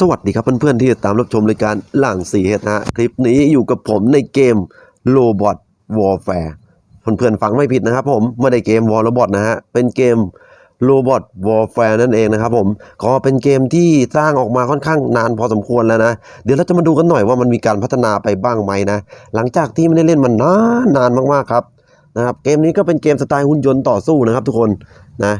สวัสดีครับเพื่อนๆที่ติดตามรับชมรายการหลังสีเฮดนะฮะคลิปนี้อยู่กับผมในเกม Robot Warfare เพื่อนๆฟังไม่ผิดนะครับผมไม่ได้เกม War Robot นะฮะเป็นเกม Robot Warfare นั่นเองนะครับผมก็เป็นเกมที่สร้างออกมาค่อนข้างนานพอสมควรแล้วนะ เดี๋ยวเราจะมาดูกันหน่อยว่ามันมีการพัฒนาไปบ้างไหมนะ หลังจากที่ไม่ได้เล่นมันนานนานมากๆครับนะครับเกมนี้ก็เป็นเกมสไตล์หุ่นยนต์ต่อสู้นะครับทุกคนนะ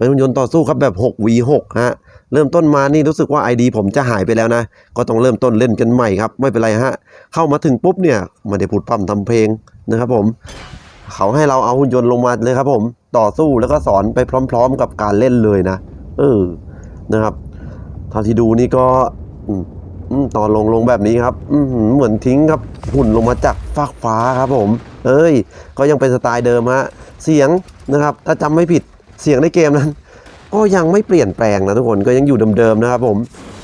เป็นหุ่นยนต์ต่อสู้ครับแบบ 6v6 ฮะเริ่มต้นมานี่รู้สึกว่า ID ผมจะหายไปแล้วนะ ก็ต้องเริ่มต้นเล่นกันใหม่ครับไม่เป็นไรฮะเข้ามาถึงปุ๊บเนี่ยไม่ได้พูดพร่ำทำเพลงนะครับผมเขาให้เราเอาหุ่นยนต์ลงมาเลยครับผมต่อสู้แล้วก็สอนไปพร้อม ๆ กับการเล่นเลยนะ เออนะครับเท่าที่ดูนี่ก็อืมอืมตอนลงลงแบบนี้ครับอืเหมือนทิ้งครับหุ่นลงมาจากฟากฟ้าครับผม เอ้ย ก็ยังเป็นสไตล์เดิมฮะ เสียงนะครับ ถ้าจำไม่ผิด เสียงในเกมนั้น ก็ยังไม่เปลี่ยนแปลงนะทุกคนก็ยังอยู่เดิมๆนะครับผม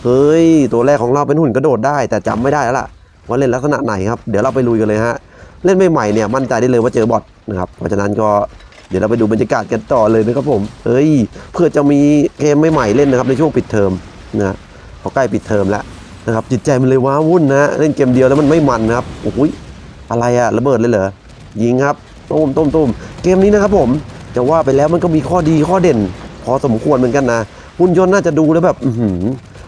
เฮ้ยตัวแรกของเราเป็นหุ่นกระโดดได้ แต่จำไม่ได้แล้วล่ะว่าเล่นลักษณะไหนครับเดี๋ยวเราไปลุยกันเลยฮะเล่นใหม่ๆเนี่ยมั่นใจได้เลยว่าเจอบอทนะครับเพราะฉะนั้นก็เดี๋ยวเราไปดูบรรยากาศกันต่อเลยนะครับผมเฮ้ยเพื่อจะมีเกมใหม่ๆเล่นนะครับในช่วงปิดเทอมนะพอใกล้ปิดเทอมแล้วนะครับจิตใจมันเลยว้าวุ่นนะฮะเล่นเกมเดียวแล้วมันไม่มันนะครับโอ้ยอะไรอะระเบิดเลยเหรอยิงครับตุ้มตุ้มตุ้มเกมนี้นะครับผม จะว่าไปแล้วมันก็มีข้อดีข้อเด่น พอสมควรเหมือนกันนะหุ่นยนต์น่าจะดูแล้วแบบอื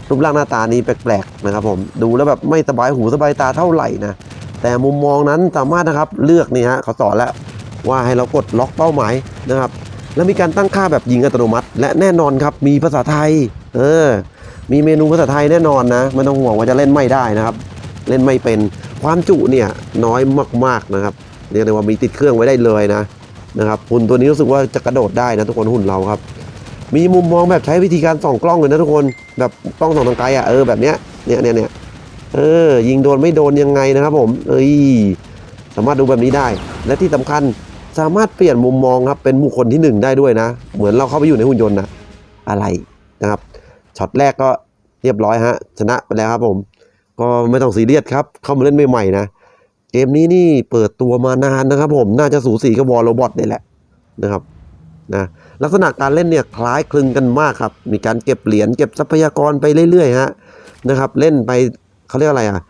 รูปร่างหน้าตานี้แปลกๆนะครับผมดูแล้วแบบไม่สบายหูสบายตาเท่าไหร่นะแต่มุมมองนั้นสามารถนะครับเลือกนี่ฮะเขาสอนแล้วว่าให้เรากดล็อกเป้าหมายนะครับ แล้วมีการตั้งค่าแบบยิงอัตโนมัติ และแน่นอนครับมีภาษาไทย เออ มีเมนูภาษาไทยแน่นอนนะไม่ต้องห่วงว่าจะเล่นไม่ได้นะครับ เล่นไม่เป็นความจุเนี่ยน้อยมากๆนะครับเรียกได้ว่ามีติดเครื่องไว้ได้เลยนะ นะครับหุ่นตัวนี้รู้สึกว่าจะกระโดดได้นะทุกคนหุ่นเราครับ มีมุมมองแบบใช้วิธีการส่องกล้องเลยนะทุกคนแบบกล้องส่องทางไกลอะเออแบบเนี้ยเนี่ยเนี่ยเนี่ยเออ ยิงโดนไม่โดนยังไงนะครับ ผม เอ้ยสามารถดูแบบนี้ได้ และที่สำคัญสามารถเปลี่ยนมุมมองครับเป็นบุคคลที่หนึ่งได้ด้วยนะ เหมือนเราเข้าไปอยู่ในหุ่นยนต์นะอะไรนะครับช็อตแรกก็เรียบร้อยฮะชนะไปแล้วครับผม ก็ไม่ต้องซีเรียสครับ เข้ามาเล่นใหม่ๆนะ เกมนี้นี่เปิดตัวมานานนะครับผมน่าจะสูสีกับวอลโรบอทนี่แหละนะครับนะลักษณะการเล่นเนี่ยคล้ายคลึงกันมากครับ มีการเก็บเหรียญเก็บทรัพยากรไปเรื่อยๆฮะนะครับ เล่นไปเขาเรียกอะไรอะ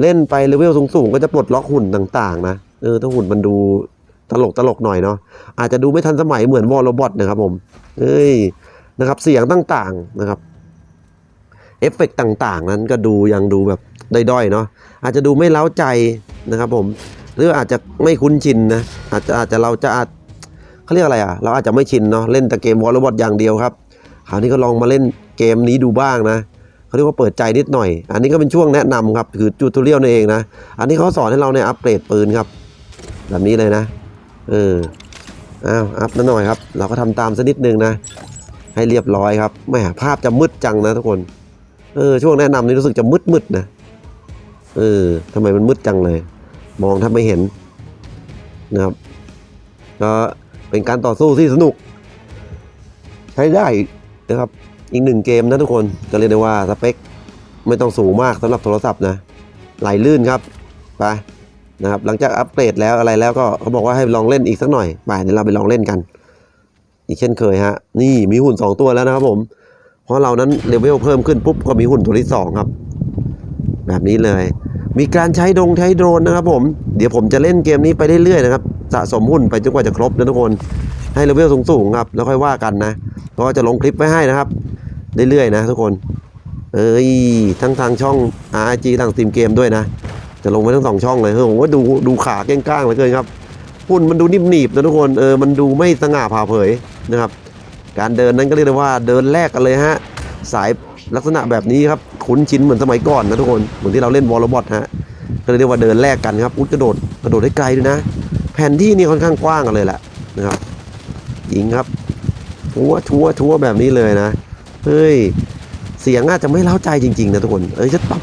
เล่นไปเลเวลสูงๆก็จะปลดล็อกหุ่นต่างๆ นะเออถ้าหุ่นมันดูตลกตลกหน่อยเนาะอาจจะดูไม่ทันสมัยเหมือนวอลโรบอทนะครับผมเอ้ยนะครับเสียงต่างๆนะครับเอฟเฟกต์ต่างๆ นั้นก็ดูยังดูแบบด้อยๆเนาะอาจจะดูไม่เล้าใจ นะครับผมหรืออาจจะไม่คุ้นชินนะอาจจะอาจจะเราจะอาจเขาเรียกอะไรอะเราอาจจะไม่ชินเนาะเล่นแต่เกมวอลเลย์บอลอย่างเดียวครับคราวนี้ก็ลองมาเล่นเกมนี้ดูบ้างนะเขาเรียกว่าเปิดใจนิดหน่อย อันนี้ก็เป็นช่วงแนะนำครับคือจูทูเรียลนั่นเองนะอันนี้เขาสอนให้เราเนี่ยอัปเกรดปืนครับ แบบนี้เลยนะเอออ้าวอัพนิดหน่อยครับ เราก็ทำตามสักนิดนึงนะ ให้เรียบร้อยครับแหมภาพจะมืดจังนะทุกคนเออช่วงแนะนำนี่รู้สึกจะมืดมืดนะเออทำไมมันมืดจังเลย มองแทบไม่เห็นนะครับก็เป็นการต่อสู้ที่สนุก ใช้ได้นะครับ อีกหนึ่งเกมนะทุกคนก็เรียกได้ว่าสเปคไม่ต้องสูงมากสำหรับโทรศัพท์นะไหลลื่นครับไปนะครับหลังจากอัปเกรดแล้วอะไรแล้วก็เขาบอกว่าให้ลองเล่นอีกสักหน่อยไปเดี๋ยวเราไปลองเล่นกัน อีกเช่นเคยฮะนี่มีหุ่นสองตัวแล้วนะครับผม เพราะเรานั้นเลเวลเพิ่มขึ้นปุ๊บก็มีหุ่นตัวที่สองครับ แบบนี้เลย มีการใช้ดงใช้โดรนนะครับผม เดี๋ยวผมจะเล่นเกมนี้ไปเรื่อยๆนะครับ สะสมหุ่นไปจนกว่าจะครบนะทุกคน ให้เลเวลสูงๆครับ แล้วค่อยว่ากันนะก็จะลงคลิปไว้ให้นะครับ เรื่อยๆนะทุกคน เอ้ย ทั้งทางช่อง RG ทางสตรีมเกมด้วยนะ จะลงไว้ทั้งสองช่องเลยเฮ้ยผมว่าดูดูขาเก้งก้างเหลือเกินครับ หุ่นมันดูนิ่มหนีบนะทุกคน เออ มันดูไม่สง่าผ่าเผยนะครับ การเดินนั้นก็เรียกได้ว่าเดินแลกกันเลยฮะ สาย ลักษณะแบบนี้ครับคุ้นชินเหมือนสมัยก่อนนะทุกคนเหมือนที่เราเล่นวอลล์บอลฮะก็เลยเรียกว่าเดินแลกกันครับอุ้ยกระโดดกระโดดได้ไกลด้วยนะ แผ่นที่นี่ค่อนข้างกว้างกันเลยแหละนะครับยิงครับชัวร์ชัวร์ชัวร์แบบนี้เลยนะเฮ้ยเสียงอาจจะไม่เล้าใจจริงๆนะทุกคนเอ้ยจะปรับ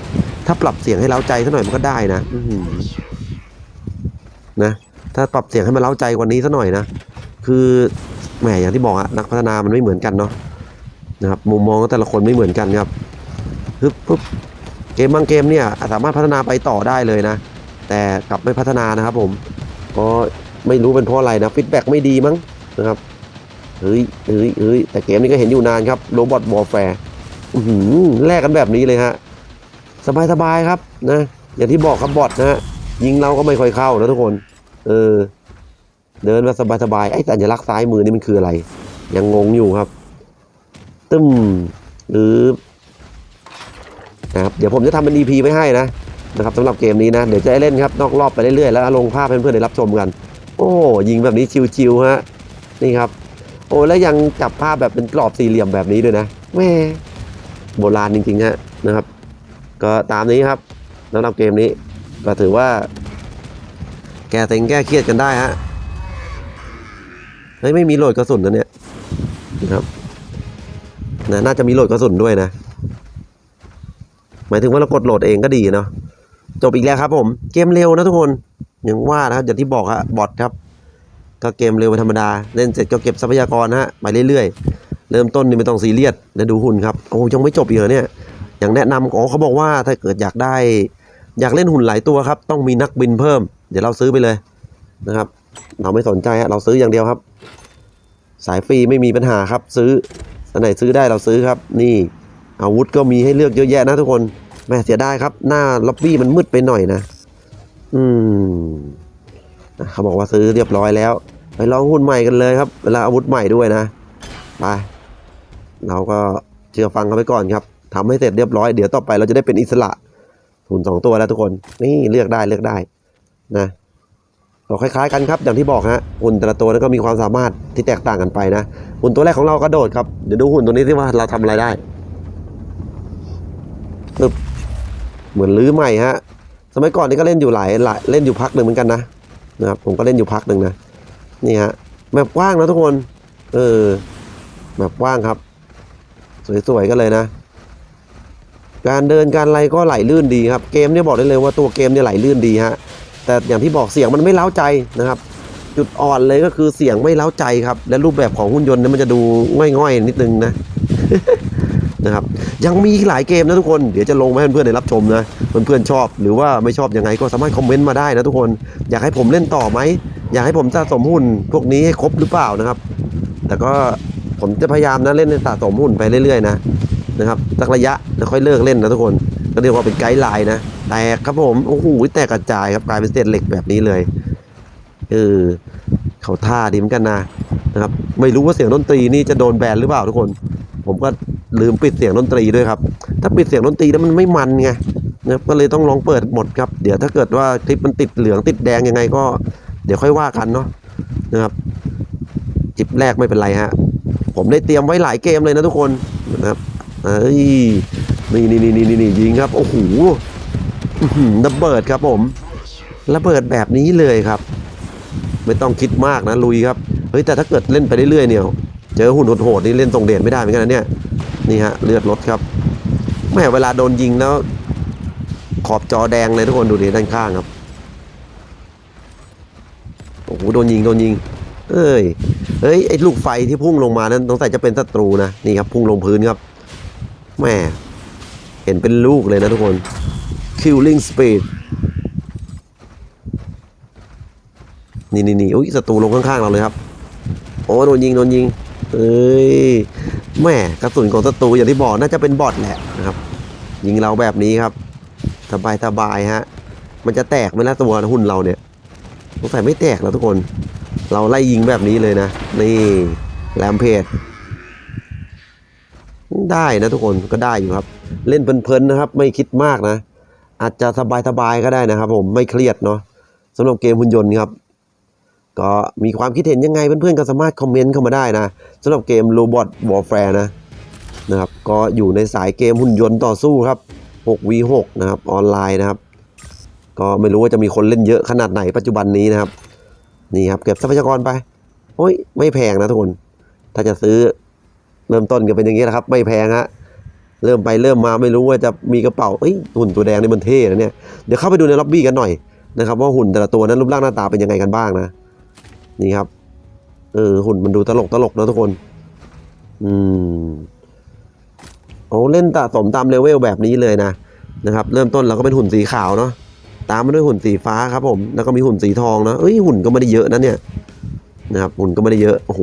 ถ้าปรับเสียงให้เล้าใจสักหน่อยมันก็ได้นะอืนะถ้าปรับเสียงให้มันเล้าใจกว่านี้สักหน่อยนะคือแหมอย่างที่บอกอะนักพัฒนามันไม่เหมือนกันเนาะ นะครับมุมมองของแต่ละคนไม่เหมือนกันครับฮึบปุ๊บเกมบางเกมเนี่ยสามารถพัฒนาไปต่อได้เลยนะ แต่กลับไม่พัฒนานะครับผมก็ไม่รู้เป็นเพราะอะไรนะฟีดแบ็กไม่ดีมั้งนะครับเฮ้ยเฮ้ยเฮ้ยแต่เกมนี้ก็เห็นอยู่นานครับโรบอทบอลแฟร์อื้อหือแลกกันแบบนี้เลยฮะสบายๆครับนะ อย่างที่บอกครับบอทนะฮะยิงเราก็ไม่ค่อยเข้านะทุกคน เออ เดินมาสบายๆไอ้สัญลักษณ์ซ้ายมือนี่มันคืออะไร ยังงงอยู่ครับ ตึ้มหรือนะครับเดี๋ยวผมจะทำเป็น EP ไว้ให้นะนะครับสำหรับเกมนี้นะเดี๋ยวจะเล่นครับนอกรอบไปเรื่อยๆแล้วลงภาพให้เพื่อนๆได้รับชมกัน โอ้ยิงแบบนี้ชิวๆฮะนี่ครับ โอ้แล้วยังจับภาพแบบเป็นกรอบสี่เหลี่ยมแบบนี้ด้วยนะแม่โบราณจริงๆฮะนะครับ ก็ตามนี้ครับสำหรับเกมนี้ก็ถือว่า แก้เต็งแก้เครียดกันได้ฮะเฮ้ยไม่มีโหลดกระสุนนะเนี่ยนะครับ นะน่าจะมีโหลดกระสุนด้วยนะ หมายถึงว่าเรากดโหลดเองก็ดีเนาะจบอีกแล้วครับผม เกมเร็วนะทุกคนอย่างว่านะครับอย่างที่บอกฮะบอทครับ ก็เกมเร็วเป็นธรรมดา เล่นเสร็จก็เก็บทรัพยากรนะฮะไปเรื่อยๆ เริ่มต้นนี่ไม่ต้องซีเรียสแล้วดูหุ่นครับโอ้ยังไม่จบอีกเหรอเนี่ยอย่างแนะนำอ๋อเขาบอกว่าถ้าเกิดอยากได้ อยากเล่นหุ่นหลายตัวครับ ต้องมีนักบินเพิ่ม เดี๋ยวเราซื้อไปเลยนะครับ เราไม่สนใจฮะเราซื้ออย่างเดียวครับ สายฟรีไม่มีปัญหาครับซื้อ อันไหนซื้อได้เราซื้อครับ นี่อาวุธก็มีให้เลือกเยอะแยะนะทุกคนแม่เสียดายครับ หน้าล็อบบี้มันมืดไปหน่อยนะ อืมอะเขาบอกว่าซื้อเรียบร้อยแล้ว ไปลองหุ้นใหม่กันเลยครับ เวลาอาวุธใหม่ด้วยนะไปเราก็เชื่อฟังเขาไปก่อนครับทำให้เสร็จเรียบร้อยเดี๋ยวต่อไปเราจะได้เป็นอิสระหุ่นสองตัวแล้วทุกคน นี่เลือกได้เลือกได้นะ ก็คล้ายๆกันครับอย่างที่บอกฮะหุ่นแต่ละตัวนั้นก็มีความสามารถที่แตกต่างกันไปนะหุ่นตัวแรกของเรากระโดดครับเดี๋ยวดูหุ่นตัวนี้ที่ว่าเราทำอะไรได้ปึ๊บเหมือนลื้อใหม่ฮะ สมัยก่อนนี่ก็เล่นอยู่หลายหลายเล่นอยู่พักหนึ่งเหมือนกันนะนะครับ ผมก็เล่นอยู่พักหนึ่งนะนี่ฮะแบบกว้างนะทุกคน เออแบบกว้างครับ สวยๆกันเลยนะ การเดินการอะไรก็ไหลลื่นดีครับ เกมเนี่ยบอกได้เลยว่าตัวเกมเนี่ยไหลลื่นดีฮะ แต่อย่างที่บอกเสียงมันไม่เล้าใจนะครับ จุดอ่อนเลยก็คือเสียงไม่เล้าใจครับ และรูปแบบของหุ่นยนต์เนี่ยมันจะดูง่อยๆ นิดนึงนะนะครับยังมีอีกหลายเกมนะทุกคน เดี๋ยวจะลงมาให้เพื่อนๆได้รับชมนะเพื่อนๆชอบ หรือว่าไม่ชอบยังไงก็สามารถคอมเมนต์มาได้นะทุกคน อยากให้ผมเล่นต่อไหม อยากให้ผมสะสมหุ่นพวกนี้ให้ครบหรือเปล่านะครับ แต่ก็ผมจะพยายามนะเล่นในสะสมหุ่นไปเรื่อยๆนะนะครับสักระยะแล้วค่อยเลิกเล่นนะทุกคนก็เรียกว่าเป็นไกด์ไลน์นะ แตกครับผม โอ้โหแตกกระจายครับกลายเป็นเศษเหล็กแบบนี้เลยเออเขาท่าดีเหมือนกันนะนะครับ ไม่รู้ว่าเสียงดนตรีนี่จะโดนแบนหรือเปล่าทุกคน ผมก็ลืมปิดเสียงดนตรีด้วยครับ ถ้าปิดเสียงดนตรีแล้วมันไม่มันไงนะครับก็เลยต้องลองเปิดหมดครับ เดี๋ยวถ้าเกิดว่าคลิปมันติดเหลืองติดแดงยังไงก็ เดี๋ยวค่อยว่ากันเนาะนะครับจิบแรกไม่เป็นไรฮะ ผมได้เตรียมไว้หลายเกมเลยนะทุกคนนะครับเอ้ยนี่นี่นี่นี่นี่ยิงครับ โอ้โห ระเบิดครับผมระเบิดแบบนี้เลยครับ ไม่ต้องคิดมากนะลุยครับเฮ้ยแต่ถ้าเกิดเล่นไปเรื่อยๆเนี่ยเจอหุ่นโหดๆนี่เล่นตรงเด่นไม่ได้เหมือนกันนะเนี่ยนี่ฮะเลือดลดครับแม่เวลาโดนยิงแล้ว ขอบจอแดงเลยทุกคนดูดิด้านข้างครับโอ้โหโดนยิงโดนยิง เอ้ยเฮ้ยไอ้ลูกไฟที่พุ่งลงมานั้นสงสัยจะเป็นศัตรูนะนี่ครับพุ่งลงพื้นครับแม่เห็นเป็นลูกเลยนะทุกคน killing speed นี่นี่นี่อุ้ยศัตรูลงข้างๆเราเลยครับ โอ้โดนยิงโดนยิง เอ้ยแม่กระสุนของศัตรูอย่างที่บอกน่าจะเป็นบอทแหละนะครับ ยิงเราแบบนี้ครับสบายสบายฮะ มันจะแตกไหมล่ะตัวหุ่นเราเนี่ยสงสัยไม่แตกแล้วทุกคน เราไล่ยิงแบบนี้เลยนะ นี่แรมเพจได้นะทุกคนก็ได้อยู่ครับ เล่นเพลินๆนะครับ ไม่คิดมากนะ อาจจะสบายๆก็ได้นะครับ ผมไม่เครียดเนาะสำหรับเกมหุ่นยนต์ครับ ก็มีความคิดเห็นยังไงเพื่อนๆก็สามารถคอมเมนต์เข้ามาได้นะสำหรับเกม Robot Warfare นะนะครับ ก็อยู่ในสายเกมหุ่นยนต์ต่อสู้ครับ 6v6 นะครับออนไลน์นะครับ ก็ไม่รู้ว่าจะมีคนเล่นเยอะขนาดไหนปัจจุบันนี้นะครับ นี่ครับเก็บทรัพยากรไปโอ้ยไม่แพงนะทุกคน ถ้าจะซื้อเริ่มต้นก็เป็นอย่างนี้แหละครับ ไม่แพงฮะ เริ่มไปเริ่มมาไม่รู้ว่าจะมีกระเป๋าเอ้ยหุ่นตัวแดงนี่มันเท่นะเนี่ยเดี๋ยวเข้าไปดูในล็อบบี้กันหน่อยนะครับว่าหุ่นแต่ละตัวนั้นรูปร่างหน้าตาเป็นยังไงกันบ้างนะ นี่ครับเออหุ่นมันดูตลกตลกนะทุกคน อืมโอ้เล่นสะสมตามเลเวลแบบนี้เลยนะนะครับ เริ่มต้นเราก็เป็นหุ่นสีขาวเนาะตามมาด้วยหุ่นสีฟ้าครับผมแล้วก็มีหุ่นสีทองนะเอ้ยหุ่นก็ไม่ได้เยอะนะเนี่ยนะครับหุ่นก็ไม่ได้เยอะโอ้โห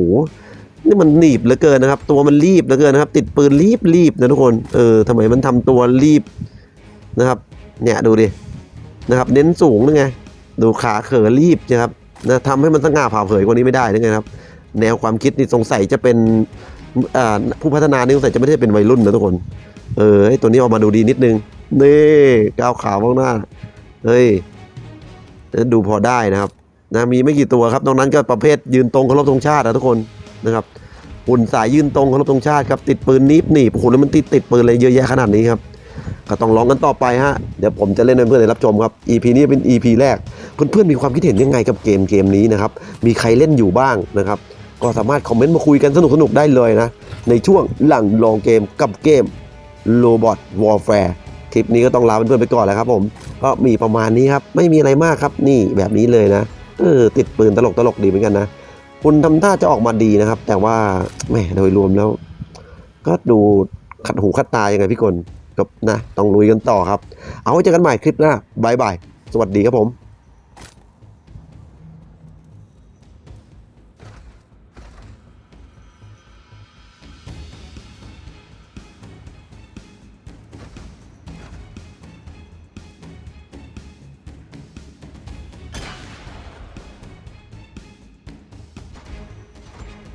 นี่มันหนีบเหลือเกินนะครับ ตัวมันรีบเหลือเกินนะครับ ติดปืนรีบรีบนะทุกคน เออทำไมมันทำตัวรีบนะครับ เนี่ยดูดิ นะครับ เน้นสูงนึงไง ดูขาเขอรีบนะครับ นะทำให้มันสง่าผ่าเผยกว่านี้ไม่ได้นึงไงครับ แนวความคิดนี่สงสัยจะเป็นผู้พัฒนานี่สงสัยจะไม่ได้เป็นวัยรุ่นนะทุกคน เออไอตัวนี้ออกมาดูดีนิดนึง นี่ก้าวขาวข้างหน้า เฮ้ยดูพอได้นะครับ นะมีไม่กี่ตัวครับนอกนั้นก็ประเภทยืนตรงเคารพธงชาตินะทุกคน นะครับหุ่นสายยืนตรงเคารพธงชาติครับติดปืนนิบหนีบโอ้โหแล้วมันติดติดปืนอะไรเยอะแยะขนาดนี้ครับก็ต้องลองกันต่อไปฮะเดี๋ยวผมจะเล่นให้เพื่อนๆได้รับชมครับ EP นี้เป็น EP แรก เพื่อนๆมีความคิดเห็นยังไงกับเกมเกมนี้นะครับมีใครเล่นอยู่บ้างนะครับก็สามารถคอมเมนต์มาคุยกันสนุกๆได้เลยนะ ในช่วงหลังลองเกมกับเกม Robot Warfare คลิปนี้ก็ต้องลาเพื่อนๆไปก่อนแล้วครับผมก็มีประมาณนี้ครับไม่มีอะไรมากครับนี่แบบนี้เลยนะเออติดปืนตลกตลกดีเหมือนกันนะ คุณทำท่าจะออกมาดีนะครับ แต่ว่าแหมโดยรวมแล้ว ก็ดูขัดหูขัดตายังไงพี่กลกับนะ ต้องลุยกันต่อครับ เอาไว้เจอกันใหม่คลิปหน้าบายบาย สวัสดีครับผม